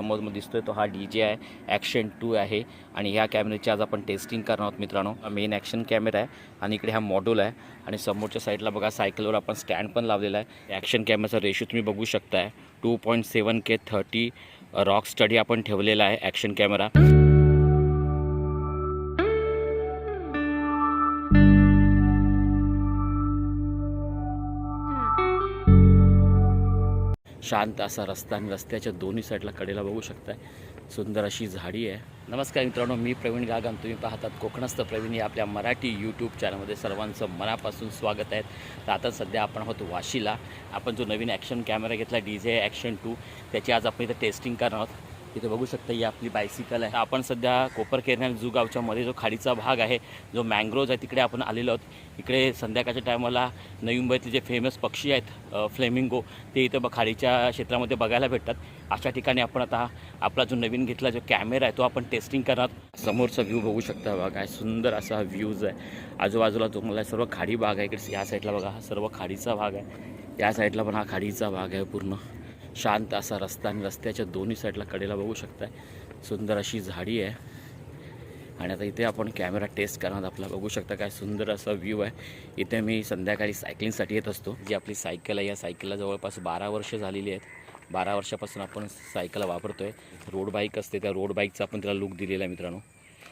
समोर मग दिसतोय तो हा डी जे आहे. ॲक्शन टू आहे. आणि ह्या कॅमेऱ्याची आज आपण टेस्टिंग करणार आहोत मित्रांनो. मेन ॲक्शन कॅमेरा आहे. आणि इकडे हा मॉड्यूल आहे. आणि समोरच्या साईडला बघा सायकलवर आपण स्टँड पण लावलेला आहे. ॲक्शन कॅमेराचा रेशो तुम्ही बघू शकताय. Two point seven K thirty rock steady आपण ठेवलेला आहे ॲक्शन कॅमेरा शांत असा रस्ता आणि रस्त्याच्या दोन्ही साईडला कडेला बघू शकताय. सुंदर अशी झाडी आहे. नमस्कार मित्रांनो मी प्रवीण गागन तुम्ही पाहतात कोकणस्थ प्रवीण या आपल्या मराठी यूट्यूब चॅनलमध्ये सर्वांचं मनापासून स्वागत आहे. तर आता सध्या आपण आहोत वाशीला. आपण जो नवीन ॲक्शन कॅमेरा घेतला डी जे ॲक्शन टू त्याची आज आपण इथं टेस्टिंग करणार आहोत. इथे बघू शकता ही आपली बायसिकल आहे. आपण सध्या कोपरकेरण्या आणि जू गावच्या मध्ये जो खाडीचा भाग आहे जो मँग्रोज आहे तिकडे आपण आलेलो आहोत. इकडे संध्याकाळच्या टायमाला नवी मुंबईतले जे फेमस पक्षी आहेत फ्लेमिंगो ते इथं ब- खाडीच्या क्षेत्रामध्ये बघायला भेटतात. अशा ठिकाणी आपण आता आपला जो नवीन घेतला जो कॅमेरा आहे तो आपण टेस्टिंग करणार समोरचा व्ह्यू बघू शकता बघा काय सुंदर असा हा व्ह्यूज आहे. आजूबाजूला तुम्हाला सर्व खाडी भाग आहे. इकडे या साईडला बघा हा सर्व खाडीचा भाग आहे. या साईडला पण हा खाडीचा भाग आहे पूर्ण. शांत असा रस्ता आणि रस्त्याच्या दोन्ही साईडला कडेला बघू शकताय. सुंदर अशी झाडी आहे. आणि आता इथे आपण कॅमेरा टेस्ट करणार आपला. बघू शकता काय सुंदर असा व्ह्यू आहे. इथे मी संध्याकाळी सायकलिंगसाठी येत असतो. जी आपली सायकल आहे. या सायकलला जवळपास बारा वर्ष झालेली आहेत. बारा वर्षापासून आपण सायकल वापरतो आहे रोड बाईक असते. त्या रोड बाईकचा आपण त्याला लुक दिलेला आहे मित्रांनो.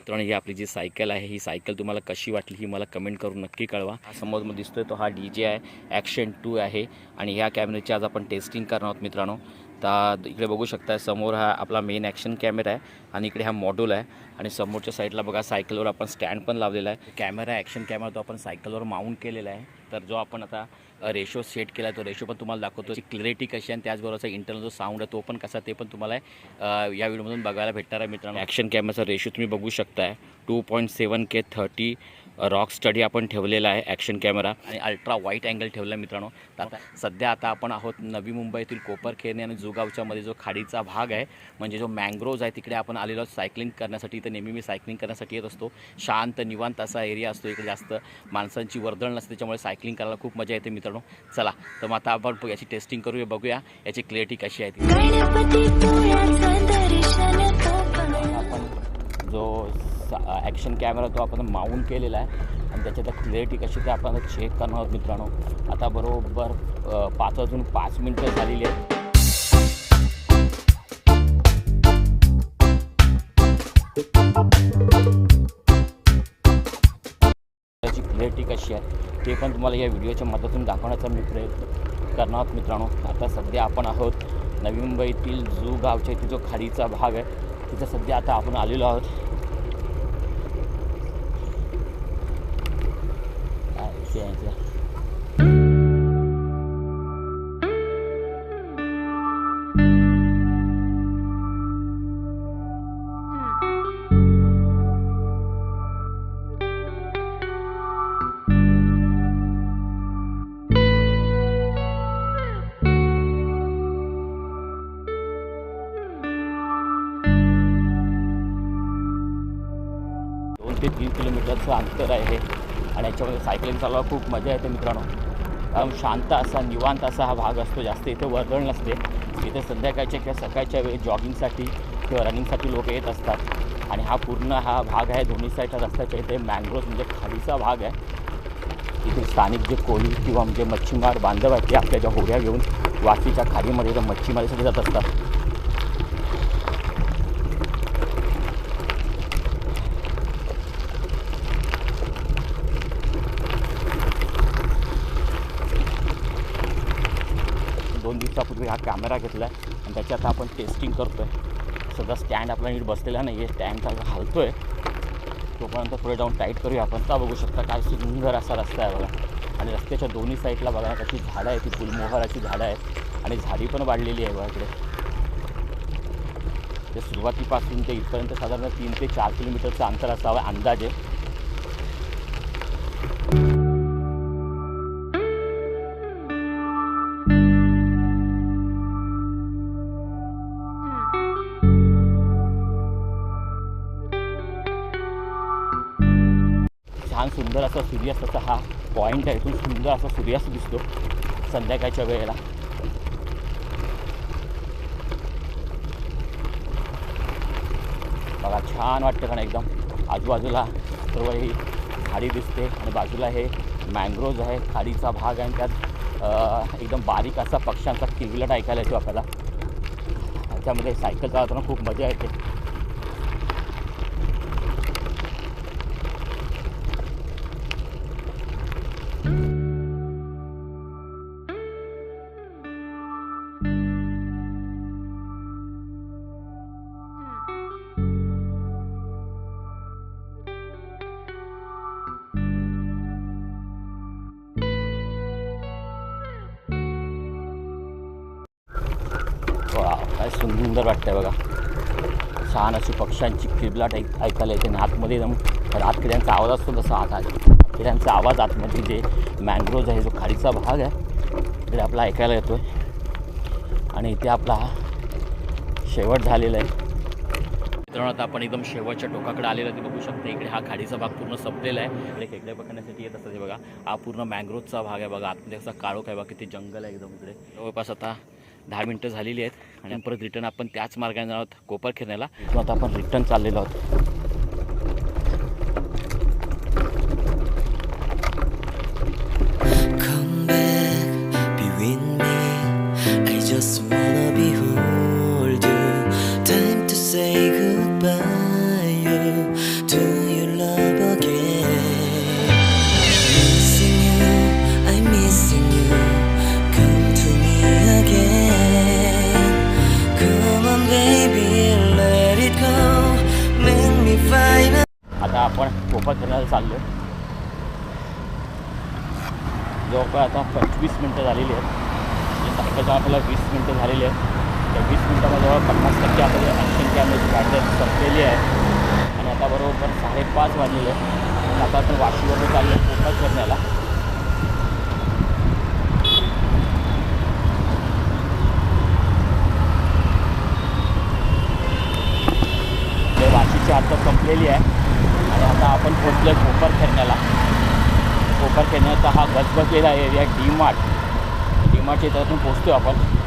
मित्रांनो ही आपली जी सायकल आहे ही सायकल तुम्हाला कशी वाटली ही मला कमेंट करून नक्की कळवा. समोर मग दिसतोय तो हा डी जे आहे ॲक्शन टू आहे. आणि ह्या कॅमेऱ्याची आज आपण टेस्टिंग करणार आहोत मित्रांनो. तर इकडे बघू शकता समोर हा आपला मेन ॲक्शन कॅमेरा आहे आणि इकडे हा मॉड्यूल आहे. आणि समोरच्या साईडला बघा सायकलवर आपण स्टँड पण लावलेला आहे. कॅमेरा ॲक्शन कॅमेरा तो आपण सायकलवर माउंट केलेला आहे. तर जो आपण आता रेशो सेट केला आहे तो रेशो पण तुम्हाला दाखवतो. क्लिअरिटी कशी आहे आणि त्याचबरोबरचा इंटरनल जो साऊंड आहे तो पण कसा ते पण तुम्हाला या व्हिडिओमधून बघायला भेटणार आहे मित्रांनो. ॲक्शन कॅमेराचा रेशो तुम्ही बघू शकताय. Two point seven K thirty rock steady आपण ठेवलेला आहे ॲक्शन कॅमेरा आणि अल्ट्रा वाईट अँगल ठेवला आहे मित्रांनो. तर आता सध्या आता आपण आहोत नवी मुंबईतील कोपरखेरणे आणि जुगावच्या मध्ये जो खाडीचा भाग आहे म्हणजे जो मँग्रोज आहे तिकडे आपण आलेलो आहोत सायकलिंग करण्यासाठी. इथं नेहमी मी सायकलिंग करण्यासाठी येत असतो. शांत निवांत असा एरिया असतो. इकडे जास्त माणसांची वर्दळ नसते त्याच्यामुळे सायकलिंग करायला खूप मजा येते मित्रांनो. चला तर मग आता आपण याची टेस्टिंग करूया बघूया याची क्लॅरिटी कशी आहे ती. आपण जो ॲक्शन कॅमेरा तो आपण माउंट केलेला आहे. आणि त्याच्यात क्लिअरिटी कशी ते आपण चेक करणार आहोत मित्रांनो. आता बरोबर पाच वाजून पाच मिनटं झालेली आहेत. त्याची क्लॅरिटी कशी आहे ते पण तुम्हाला या व्हिडिओच्या मदतीतून दाखवण्याचा मी प्रयत्न करणार आहोत मित्रांनो. आता सध्या आपण आहोत नवी मुंबईतील जू गावच्या इथे जो खाडीचा भाग आहे तिथं सध्या आता आपण आलेलो आहोत. काय दोन ते तीन किलोमीटरचं अंतर आहे. आणि याच्यामध्ये सायकलिंग चालवायला खूप मजा येते मित्रांनो. कारण शांत असा निवांत असा हा भाग असतो. जास्त इथे वर्दळ नसते. इथे संध्याकाळच्या किंवा सकाळच्या वेळी जॉगिंगसाठी किंवा रनिंगसाठी लोक येत असतात. आणि हा पूर्ण हा भाग आहे दोन्ही साईडच्या रस्त्याच्या इथे. मँग्रोज म्हणजे खालीचा भाग आहे. इथे स्थानिक जे कोळी किंवा म्हणजे मच्छीमार बांधव आहेत ते आपल्या ज्या होड्या घेऊन वाशीच्या खाडीमध्ये मच्छीमारीसाठी जात असतात दोन दिवसापूर्वी हा कॅमेरा घेतला आहे आणि त्याची आता आपण टेस्टिंग करतो आहे सध्या स्टँड आपला नीट बसलेला नाही आहे स्टँड चालू हलतो आहे तोपर्यंत पुढे जाऊन टाईट करूया आपण. का बघू शकता काय सुंदर असा रस्ता आहे बघा. आणि रस्त्याच्या दोन्ही साईडला बघा कशी झाडं आहे ती. फुलमोहराची झाडं आहेत. आणि झाडी पण वाढलेली आहे बघा इकडे. ते सुरुवातीपासून ते इथपर्यंत साधारण तीन ते चार किलोमीटरचं अंतर असावं अंदाजे. सुंदर असा सूर्यास्ताचा हा पॉईंट आहे. इथून सुंदर असा सूर्यास्त दिसतो संध्याकाळच्या वेळेला. बघा छान वाटतं कारण एकदम? आजूबाजूला सर्व ही खाडी दिसते आणि बाजूला हे मँग्रोव्ज आहे. खाडीचा भाग आहे आणि त्यात एकदम बारीक असा पक्ष्यांचा किलबिलाट ऐकायला येतो आपल्याला. त्याच्यामध्ये सायकल चालवताना खूप मजा येते. सुंदर वाटतंय बघा. छान अशी पक्ष्यांची किरलाट ऐक ऐकायला येते आणि आतमध्ये एकदम रातकिड्यांचा आवाज असतो तसा आत रातकिड्यांचा आवाज आतमध्ये जे मँग्रोज आहे जो खाडीचा भाग आहे तिकडे आपला ऐकायला येतो आहे आणि इथे आपला शेवट झालेला आहे. मित्रांनो आता आपण एकदम शेवटच्या टोकाकडे आलेला ते बघू शकता इकडे हा खाडीचा भाग पूर्ण संपलेला आहे. इकडे खेकडे पकडण्यासाठी येत असतात हे बघा. हा पूर्ण मँग्रोजचा भाग आहे बघा. आतमध्ये असा काळोख आहे बघा. किती जंगल आहे एकदम इकडे. जवळपास आता दहा मिनटं झालेली आहेत आणि परत रिटर्न आपण त्याच मार्गाने जाणार आहोत कोपर खेळण्याला. आता आपण रिटर्न चाललेलो आहोत. आपण कोपर खेळण्याला चाललो जवळपास आता पंचवीस मिनटं झालेली आहेत. म्हणजे सायकलच्या आपल्याला वीस मिनटं झालेली आहेत. त्या वीस मिनटामध्ये जवळ पन्नास टक्के आपल्याला ॲक्शन कॅमेराची बॅटरी संपलेली आहे आणि आता बरोबर साडेपाच वाजलेले आहेत. आता आपण वाशीवरून चाललो आहे कोपर खेळण्याला म्हणजे वाशीची आता संपलेली आहे. आणि आता आपण पोचलो आहे कोपरखेरण्याला खेळण्याला खेळण्याचा हा गजबजलेला एरिया डी मार्ट डी मार्टच्या इथं पोचतो आपण.